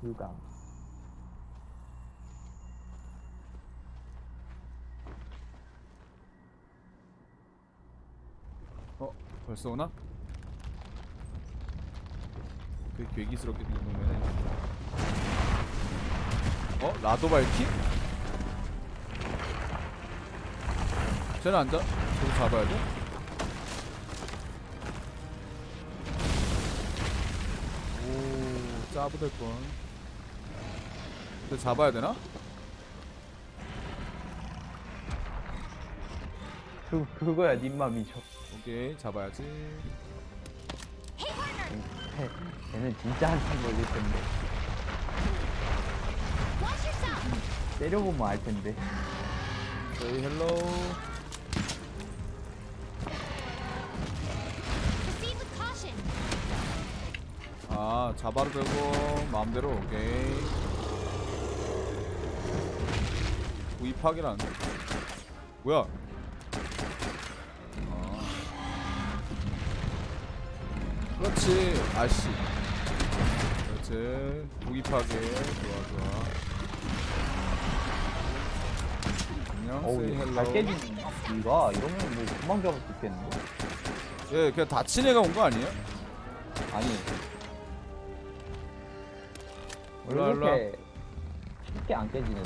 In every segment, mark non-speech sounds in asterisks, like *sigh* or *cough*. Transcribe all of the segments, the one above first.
불강. 어 벌써 오나? 되게 괴기스럽게 놈이네 어? 라도 발키? 쟤는 앉아 저거 잡아야 돼? 오 짜부될 건 근데 잡아야 되나? 그, 그거야, 님 맘이죠. 오케이 잡아야지 걔는 진짜 한참 걸릴 텐데. 때려보면 알 텐데. 저희 헬로 Proceed with caution. 아 잡아도 되고 마음대로 오케이 구입하기란 뭐야 아. 그렇지 아씨 그렇지 구입하게 좋아 좋아 안녕 어우, 세이 잘 헬로. 이가 이러면 뭐 금방 잡을 수 있겠는데? 예 그냥 다친 애가 온 거 아니에요? 아니. 일로와, 왜 이렇게 쉽게 안 깨지는?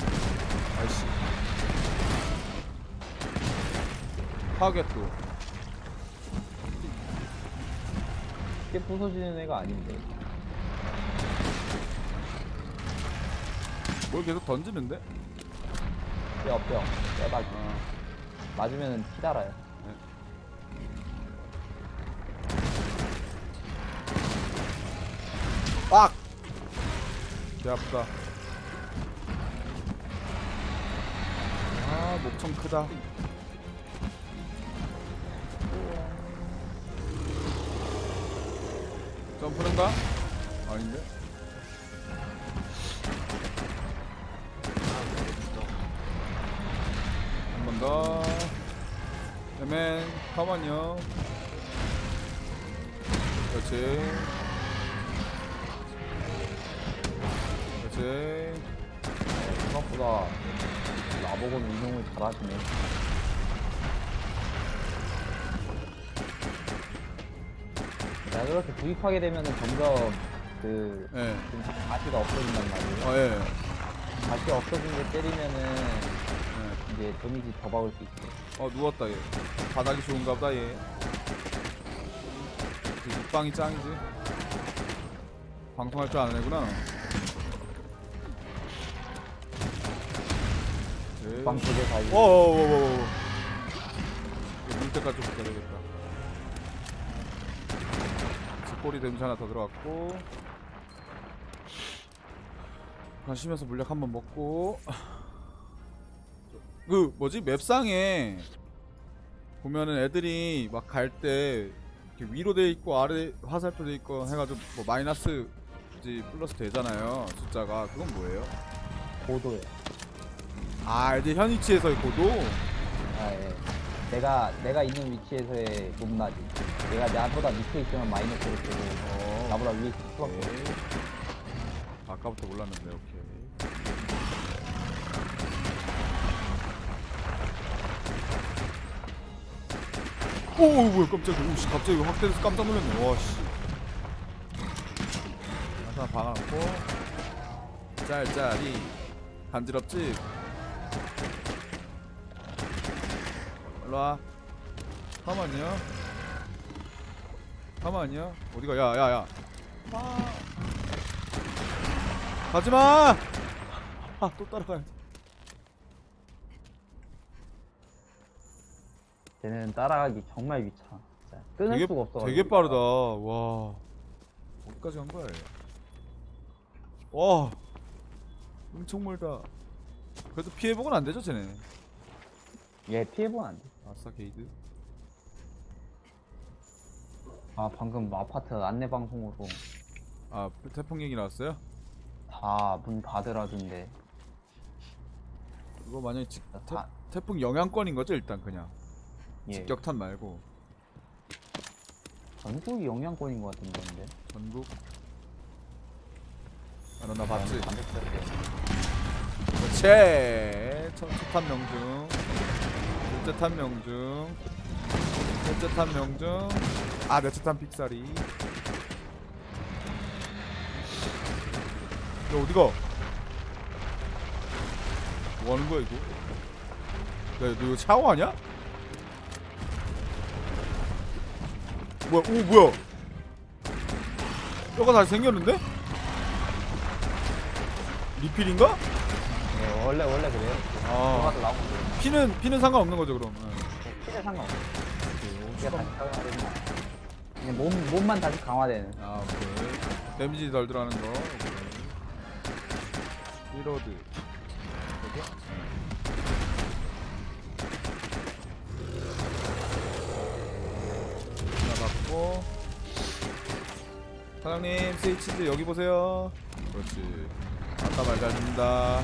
아이씨 타겟 또 쉽게 부서지는 애가 아닌데. 뭘 계속 던지는데? 뼈, 뼈. 뼈다귀. 아, 맞으면 피 달아요. 빡! 개 아프다. 아, 목청 크다. 점프는가? 아닌데? 한 번 더. 에맨, 가만요. 그렇지. 그렇지. 생각보다 나보고는 이동을 잘하시네. 야, 그렇게 구입하게 되면은 점점 그, 예. 좀 가시가 없어진단 말이에요. 어, 예. 가시 없어진 게 때리면은 예. 이제 데미지 더 박을 수 있어. 어 누웠다 얘 바닥이 좋은가 보다 얘 그 육방이 짱이지 방송할 줄 아는 애구나 네. 빵 두개 사이. 어어어어어 물 때까지 좀 기다려야겠다 집꼬리 데미지 하나 더 들어갔고 잠깐 쉬면서 물약 한번 먹고 그 뭐지 맵상에 보면은 애들이 막 갈 때 위로 돼 있고 아래 화살표 돼 있고 해가지고 뭐 마이너스 이제 플러스 되잖아요 숫자가 그건 뭐예요? 고도요. 아 이제 현 위치에서의 고도? 아, 예. 내가, 내가 있는 위치에서의 높낮이. 내가 나보다 밑에 있으면 마이너스를 쓰고, 어. 나보다 위에 있을 수밖에 없어. 오케이. 아까부터 몰랐는데 오케이 오 뭐야 깜짝이야 오씨 갑자기 확대돼서 깜짝 놀랐네 와씨 하나 박아놓고 짤짤이 간지럽지? 일로와 가만히요 가만히요 어디가 야야야 가지마! 아, 또 따라가야지. 쟤는 따라가기 정말 귀찮아. 진짜. 끊을 되게, 수가 없어. 되게 빠르다. 와. 어디까지 간 거야, 얘? 와. 엄청 멀다. 그래도 피해보곤 안 되죠, 쟤네. 얘 피해보면 안 돼. 아싸, 게이드. 아, 방금 아파트 안내 방송으로 아, 태풍 얘기 나왔어요? 다 문 닫으라던데. 그거 만약에 직, 태, 아. 태풍 영향권인 거죠, 일단 그냥. 예. 직격탄 말고. 전국이 영향권인 것 같은데. 근데. 전국. 아, 너나 봤지? 피웠어요. 그렇지. 첫, 첫탄 명중. 둘째 탄 명중. 셋째 탄 명중. 아 넷째 탄 픽사리. 야 어디가? 뭐 하는 거야 이거? 야 너 이거 샤워하냐? 뭐야 오 뭐야? 뼈가 다시 생겼는데? 리필인가? 네, 원래 원래 그래요. 아 토마토 나오고 그래요. 피는 피는 상관없는 거죠 그럼. 네. 피가 다시 강화되는 거. 그냥 몸 몸만 다시 강화되는. 아 오케이. 데미지 덜 들어가는 거. 오케이. 리로드. 하나 받고. 사장님 스위치즈 여기 보세요. 그렇지. 아까 말잘 듣는다.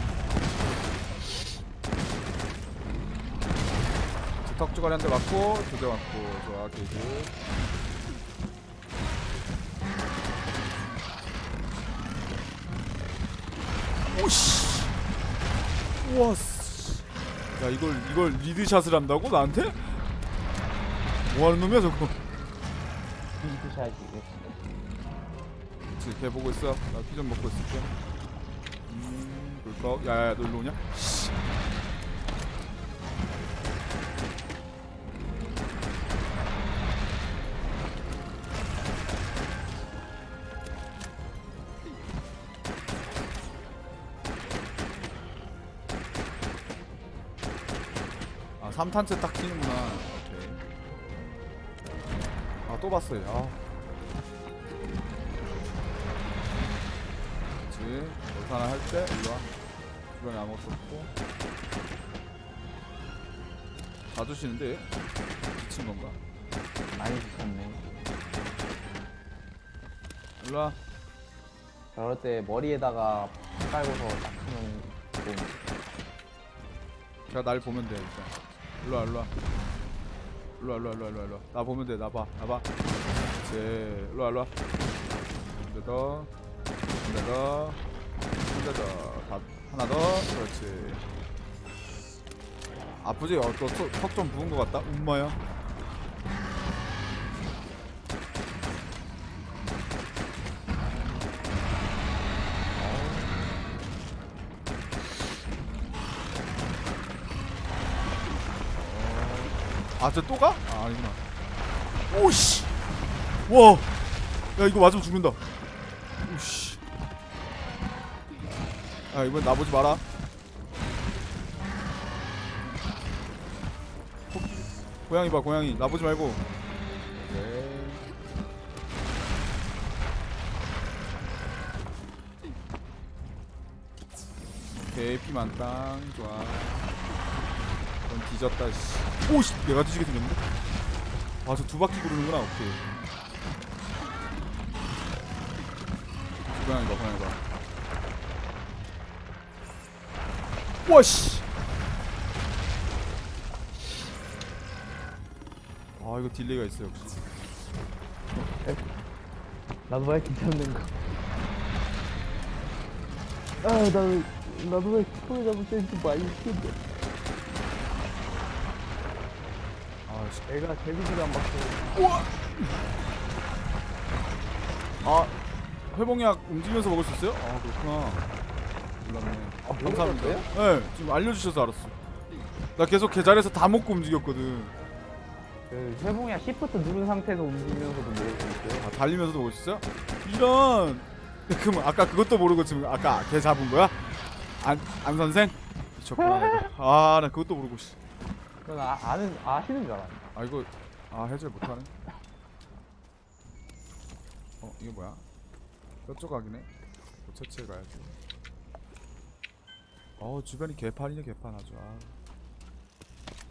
턱주거리 한대 맞고 두 대 맞고 좋아 게이지. 오씨. 우와. 씨. 야 이걸 이걸 리드샷을 한다고 나한테? 뭐 하는 놈이야 저거? 피드샷이 그렇지 걔 보고 있어. 나 피 좀 먹고 있을게. 야야야 너 일로 오냐? 씨. 아 3탄째 딱 키는구나. 오케이. 아또 봤어요. 아. 그렇지. 여기서 하나 할 때 일로 와. 주변에 아무것도 없고. 봐주시는데 미친 건가? 많이 주셨네. 일로 와. 저럴 때 머리에다가 깔고서 딱 하면 좀 제가 날 보면 돼 일단. 일로 와 일로 와. 일로 와 일로 와 일로 와 일로 와, 일로 와. 나 보면 돼. 나 봐. 나 봐. 그렇지. 일로 와 일로 와. 한대 더. 한대 더. 한대 더. 다, 하나 더. 그렇지. 아프지? 어, 또턱좀 부은 것 같다. 엄마야. 아, 저 또 가? 아, 아니구나. 오씨! 와! 야, 이거 맞으면 죽는다. 아, 이번 나보지 마라. 호- 고양이 봐, 고양이. 나보지 말고. 네. 오케이, 피 만땅. 좋아. 넌 뒤졌다 씨. 오씨 내가 뒤지게 생겼는데? 아저 두 바퀴 구르는구나 오케이 고양이 봐 고양이 봐 와씨 아 이거 딜레이가 있어 역시 나도 왜 괜찮는 거. 아, 나도 나도 왜 손을 잡을 때좀 많이 쓰는데. 아 씨 애가 데뷔를 안 받고. 아 회복약 움직이면서 먹을 수 있어요? 아 그렇구나 몰랐네 아, 감사합니다 모르셨어요? 네 지금 알려주셔서 알았어 나 계속 계좌에서 다 먹고 움직였거든 그 회봉이야 시프트 누른 상태에서 움직이면서도 먹을 수 있어요. 아 달리면서도 먹을 수 있어요? 이런 그럼 아까 그것도 모르고 지금 아까 걔 잡은 거야? 안, 안 선생? 미쳤구나 아나 그것도 모르고 씨. 그건 아, 아는 아시는 줄 알았네. 아 이거 아 해제 못하네 어 이게 뭐야? 저쪽 각이네 또 채취해 가야지 어 주변이 개판이네 개판 아주. 아.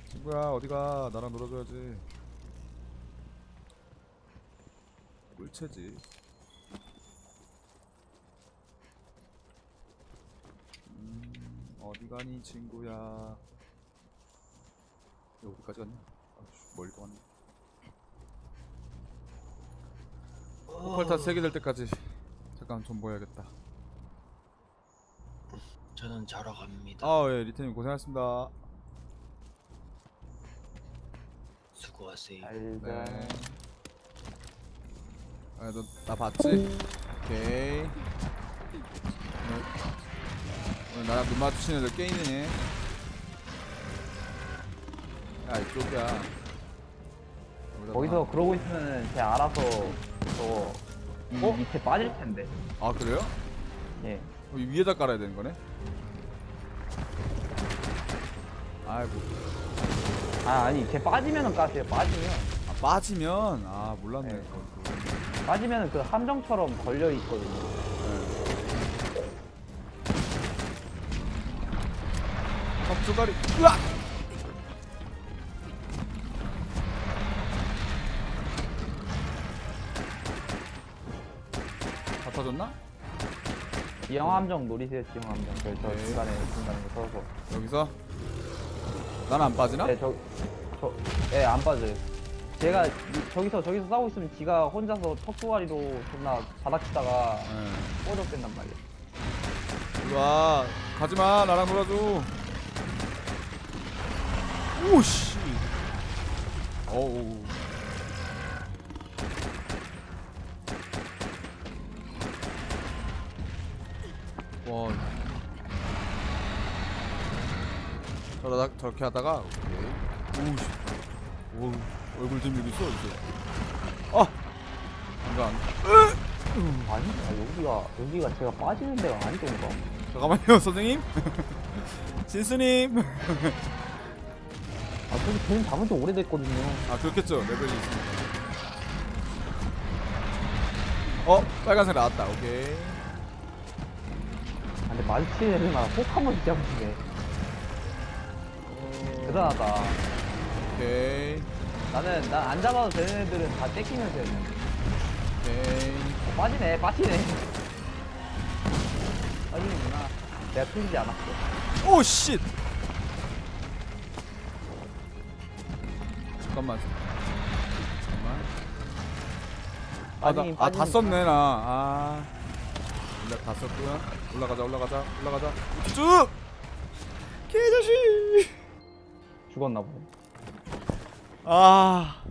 친구야 어디가? 나랑 놀아줘야지. 꿀채지? 음 어디 가니 친구야? 여기 어디까지 갔냐? 아씨 멀리 갔네. 폭발타 3개 될 때까지 잠깐 좀 모여야겠다 저는 자러 갑니다. 아 예 리테님 고생하셨습니다 수고하세요. 알자. 네. 아, 너, 나 봤지? 오케이. 오늘, 오늘 나랑 눈 마주치는 애들 게임이네. 야, 이쪽이야. 여기다 거기서 놔. 그러고 있으면은 쟤 알아서 저거 이 어? 밑에 빠질 텐데. 아, 그래요? 예. 어, 이 위에다 깔아야 되는 거네? 아이고. 아 아니 쟤 빠지면은 까세요. 빠지면 아, 빠지면? 아, 몰랐네. 네. 그것도. 빠지면은 그 함정처럼 걸려 있거든요. 네. 턱주가리. 으악! 다 터졌나? 지형 함정 노리세요. 지형 함정. 저, 저 네. 중간에 중간에 서서. 여기서? 난안 빠지나? 네, 저, 저, 예, 안 빠져요. 제가 이- 저기서 저기서 싸우고 있으면 지가 혼자서 턱두가리로 존나 바닥치다가 네. 꼬적된단 말이에요. 이리 와. 가지마. 나랑 놀아줘. 오씨. 어우. 와. 저러다 저렇게 하다가 오케이. 오씨. 오 얼굴 좀 여기 있어 이제. 아. 안가 안. 아니, 아, 여기가 여기가 제가 빠지는 데가 아니던가. 잠깐만요 *laughs* 선생님. *laughs* 진수님. 아, 저기 걔는 잡은 지 오래됐거든요. 아 그렇겠죠 레벨이 있으니까 어 빨간색 나왔다 오케이 아, 근데 마주치는 애들마다 꼭 한 번씩 잡으시네. 대단하다. 오케이 나는 난 안 잡아도 되는 애들은 다 떼끼면서 했는데. 오케이 어, 빠지네, 빠지네. 빠지는구나. 내가 틀리지 않았어. 오 씨 잠깐만 잠깐만 빠지긴 아다 아, 다 빠지니까. 썼네 나아 일단 다 썼구나 올라가자 올라가자 올라가자 쭉 죽었나 보네. 아.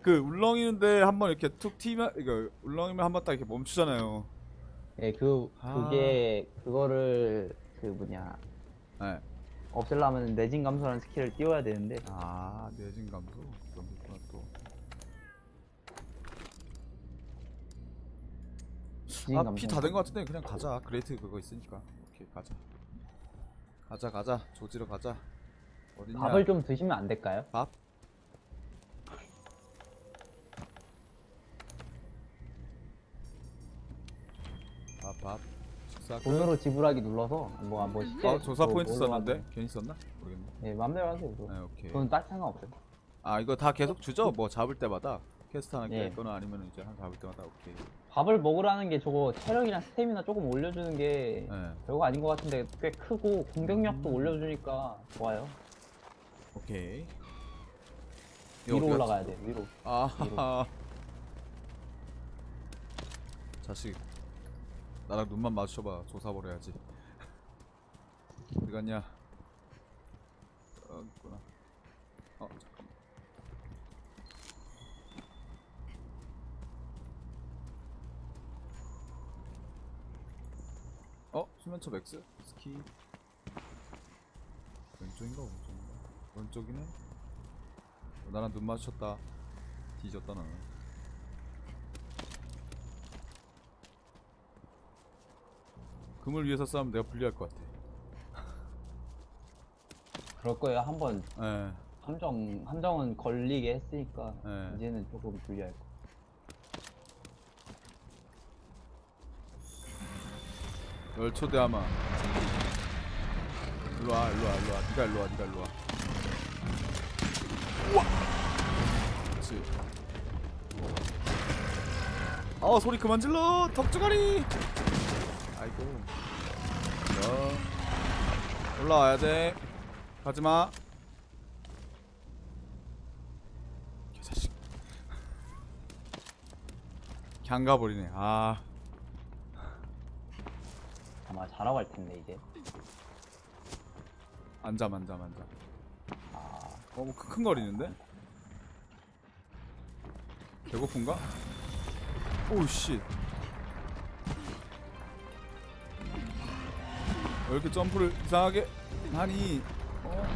그 울렁이는데 한번 이렇게 툭 튀면 이거 울렁이면 한번 딱 이렇게 멈추잖아요. 예, 그, 아. 그게, 그거를, 그 뭐냐, 네. 없애려면 내진 감소라는 스킬을 띄워야 되는데, 아 내진 감소 그런 게 있구나 또. 지진 아 감소. 피다 된 것 같은데 그냥 가자. 그레이트 그거 있으니까. 오케이 가자. 가자 가자 조지러 가자. 어딨냐? 밥을 좀 드시면 안 될까요? 밥? 밥 밥. 식사 끝. 돈으로 지불하기 눌러서, 뭐, 뭐, 시제. 어 조사 뭐, 포인트 뭘로 썼는데 하든. 괜히 썼나? 모르겠네. 예, 맘대로 하세요. 그거. 네 오케이. 그건 딱 상관없어요. 아 이거 다 계속 주죠? 뭐 잡을 때마다 퀘스트 하나 예. 깰거나 아니면 이제 하나 잡을 때마다 오케이. 밥을 먹으라는 게 저거 체력이랑 스태미나 조금 올려주는 게네 별거 아닌 것 같은데 꽤 크고 공격력도 올려주니까 좋아요. 오케이. 이거 위로 어디 올라가야 갔지? 돼, 위로. 아 자식 나랑 눈만 마주쳐봐 조사버려야지. *laughs* 어디 갔냐? 어 있구나. 어 잠깐만. 어 수면첩 X 스키 왼쪽인가 오른쪽 인가 왼쪽이네. 어, 나랑 눈 마주쳤다. 뒤졌다 나는. 금을 위해서 싸우면 내가 불리할 것 같아. *laughs* 그럴 거예요. 한번 예. 함정 함정은 걸리게 했으니까 네. 이제는 조금 불리할 거. 널 초대하마. 일로와 일로와 일로와. 니가 일로와 니가 일로와 그렇지 아 소리 그만 질러. 덕주가리. 아이고. 자 올라와야 돼. 가지마. 개자식. 그냥 가버리네. 아. 아마 자러 갈 텐데 이제. 앉아 앉아 앉아 아, 어뭐 킁킁거리는데? 배고픈가? 오우씨 왜 이렇게 점프를 이상하게 하니 어?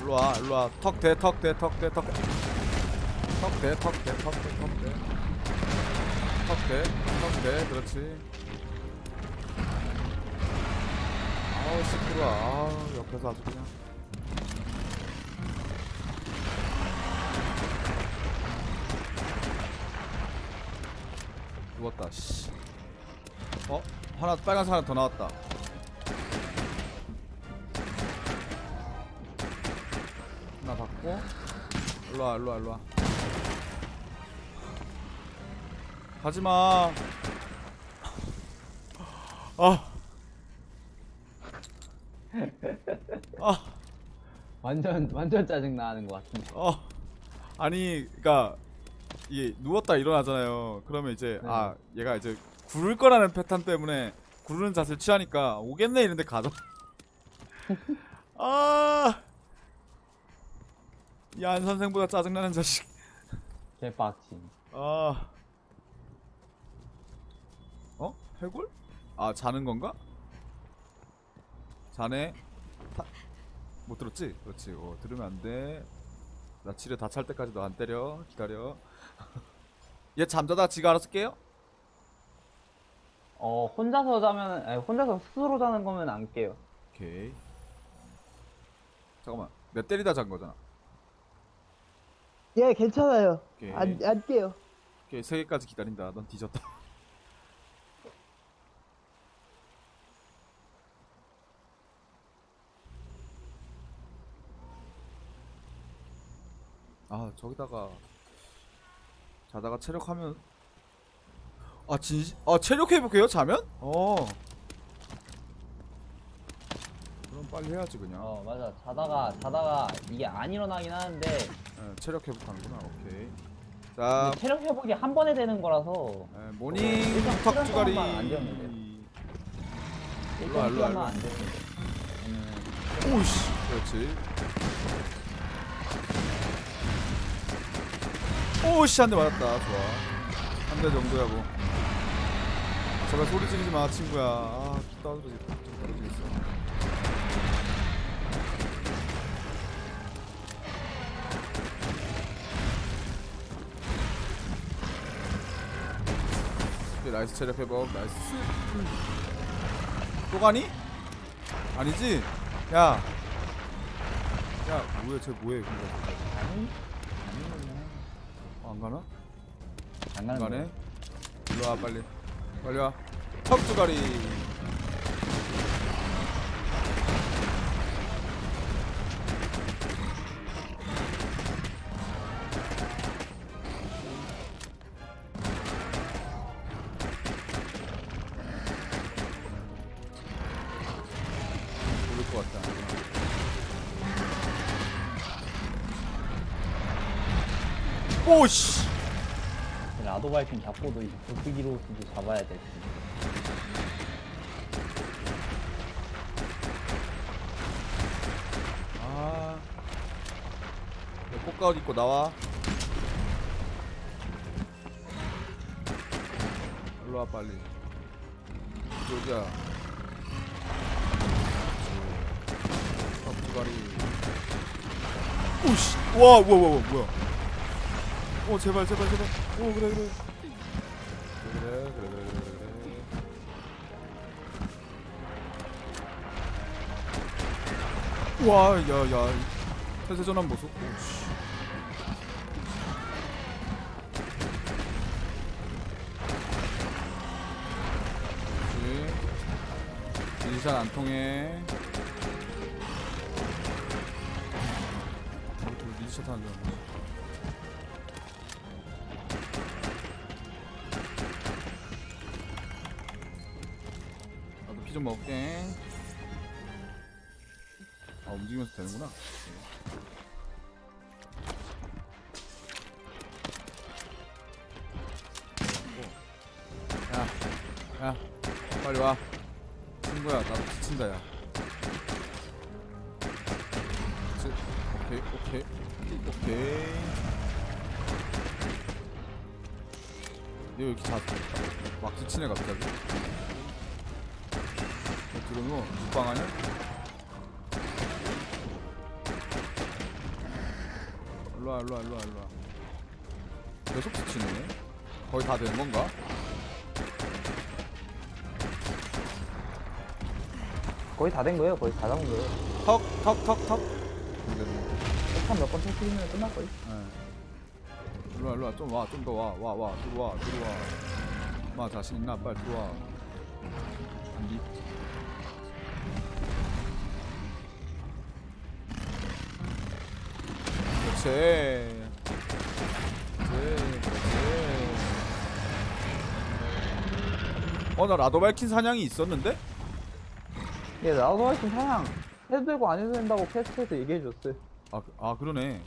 일로와 일로와 턱대 턱대 턱대 턱대 턱대 턱대 턱대 턱대 턱대 턱대 그렇지 아우 시끄러워. 아우 옆에서 아주 그냥. 누웠다 씨. 어? 하나 빨간색 하나 더 나왔다. 하나 받고. 일로와 일로와 일로와. 가지마. 아 아, 완전 완전 짜증 나는 것 같은데. 어, 아니, 그니까 이게 누웠다 일어나잖아요. 그러면 이제 네. 아 얘가 이제 구를 거라는 패턴 때문에 구르는 자세를 취하니까 오겠네 이런데 가죠. *laughs* 아, 이안 선생보다 짜증나는 자식. 개빡침. 아, 어? 해골? 아 자는 건가? 자네? 타... 못 들었지? 그렇지. 어, 들으면 안 돼. 나 치료 다 찰 때까지 너 안 때려. 기다려. *laughs* 얘 잠자다 지가 알아서 깨요? 어 혼자서 자면 아니, 혼자서 스스로 자는 거면 안 깨요. 오케이. 잠깐만. 내 때리다 잔 거잖아. 예, 괜찮아요. 오케이. 안, 안 깨요. 오케이. 세 개까지 기다린다. 넌 뒤졌다. *laughs* 아 저기다가 자다가 체력하면 아 진시 아 체력 회복해요 자면? 어. 그럼 빨리 해야지 그냥. 어 맞아. 자다가 자다가 이게 안 일어나긴 하는데. 예, 체력 회복하는구나. 오케이. 자. 근데 체력 회복이 한 번에 되는 거라서. 예, 모닝 일단 시간 주가리. 동안만 안 되었는데. 일로와, 일로와, 일단 시간만. 안 되는데. 음, 오이씨. 그렇지 오씨 한 대 맞았다 좋아 한 대 정도야 뭐 제발 소리 지르지 마 친구야 아 떨어지겠 떨어지겠어 오케이, 나이스 체력 회복 나이스 또 가니? 아니지? 야. 야, 뭐야, 쟤 뭐해, 근데. 안 가나? 안 안 가는 가네? 거예요. 일로 와, 빨리. 빨리 와. 턱두가리. 모를 것 같다. 오씨! 발핀 잡고도 이제 도트기로스도 잡아야 될 텐데. 아. 내 꽃가옷 입고 나와. 일로 와 빨리. 여기야. 어, 두가리. 오씨. 와, 뭐야, 뭐야, 뭐야. 오, 제발, 제발, 제발. 오, 그래, 그래. 그래, 그래, 그래, 그래, 그래, 그래. 와, 야, 야. 태세 전환 보소. 인샷 안 통해. 어, 리샷 하는 줄. 좀 먹을게. 아 움직이면서 되는구나. 오. 야, 야, 빨리 와. 친구야, 나도 지친다, 야. 오케이, 오케이, 오케이. 얘왜 이렇게 자, 막 지치네, 갑자기. 들어오면 육방 아니야? 일로와, 일로와, 일로와, 일로와. 계속 지치네. 거의 다 된 건가? 거의 다 된 거예요. 거의 다 잡은 거예요. 턱, 턱, 턱, 턱. 됐네. 폭탄 몇번 터뜨리면 끝날 거예요. 예. 일로와, 일로와, 좀 와, 좀 더 와, 와, 와, 들어와, 들어와. 마 자신 있나? 빨리 들어와. 그렇지. 그렇지, 그렇지. 어, 나 밝힌 사냥이 있었는데? 예, 나도 할수 사냥 해도 되고 안 해도 된다고 캐스트에서 얘기해 줬어요. 아, 그- 아 그러네.